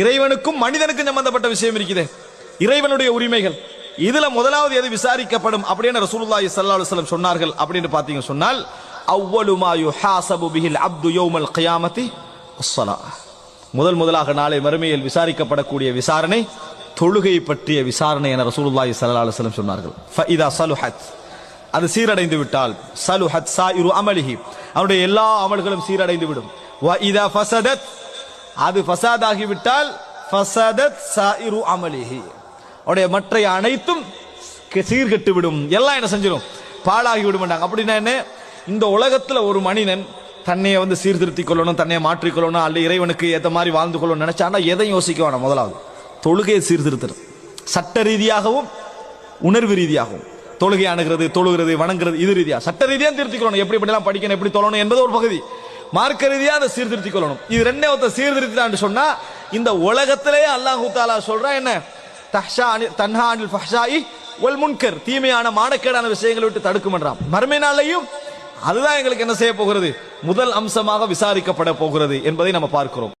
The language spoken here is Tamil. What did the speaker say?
இறைவனுக்கும் மனிதனுக்கும் சம்பந்தப்பட்ட விஷயம் இருக்குது. இறைவனுடைய உரிமைகள். இதுல முதலாவது எது விசாரிக்கப்படும் அப்படின்னு ரசூலுல்லாஹி ஸல்லல்லாஹு அலைஹி வஸல்லம் சொன்னார்கள் அப்படின்னு பாத்தீங்க சொன்னால் அவ்வளு மா யுஹாசபு பிஹில் அப்து யௌமல் கியாமத்தி அஸ்ஸலாஹ் முதல் முதலாக நாளை மறுமையில் விசாரிக்கப்படக்கூடிய விசாரணை தொழுகை பற்றிய விசாரணை என ரசூலுல்லாஹி ஸல்லல்லாஹு அலைஹி வஸல்லம் சொன்னார்கள். ஃபஇதா சலுஹத். அது சீரடைந்து விட்டால் சலுஹத் சாயிரு அமலிஹி. அவனுடைய எல்லா அமல்களும் சீரடைந்து விடும். வ இதா ஃபசதத் அது ஃபசாதாகி விட்டால் ஃபசதத் சாயிரு அமலிஹி. அவருடைய மற்ற அனைத்தும் கெ- சீர்கெட்டு விடும் எல்லாம் என்ன செஞ்சிடும் பாழாகி விடுமாட்டாங்க அப்படின்னா என்ன? இந்த உலகத்துல ஒரு மனிதன் தன்னையை வந்து சீர்திருத்திக் கொள்ளணும் தன்னை மாற்றிக்கொள்ளணும் அல்ல இறைவனுக்கு ஏத்த மாதிரி வாழ்ந்து கொள்ளணும் நினைச்சானா எதையும் யோசிக்க வேணாம் முதலாவது. தொழுகையை சீர்திருத்தணும். சட்ட ரீதியாகவும் உணர்வு ரீதியாகவும். தொழுகை அணுகிறது தொழுகிறது வணங்குறது இது ரீதியாக சட்ட ரீதியாக திருத்திக்கொள்ளணும் எப்படி இப்படிலாம் படிக்கணும் எப்படி தொழணும் என்பது ஒரு பகுதி. மார்க்க ரீதியா அதை சீர்திருத்திக் கொள்ளணும். இது ரெண்டே ஒருத்த சீர்திருத்திட்டான்னு சொன்னா இந்த உலகத்திலே அல்லாஹு தாலா சொல்றா என்ன? தஹ்ஷா அனி- தன்ஹா அனில் ஃபஹ்ஷாயி ஒல் முன்கர். தீமையான மானக்கேடான விஷயங்களை விட்டு தடுக்குமென்றான். மறுமை நாளையும் அதுதான் எங்களுக்கு என்ன செய்ய போகிறது? முதல் அம்சமாக விசாரிக்கப்பட போகிறது என்பதை நம்ம பார்க்கிறோம்.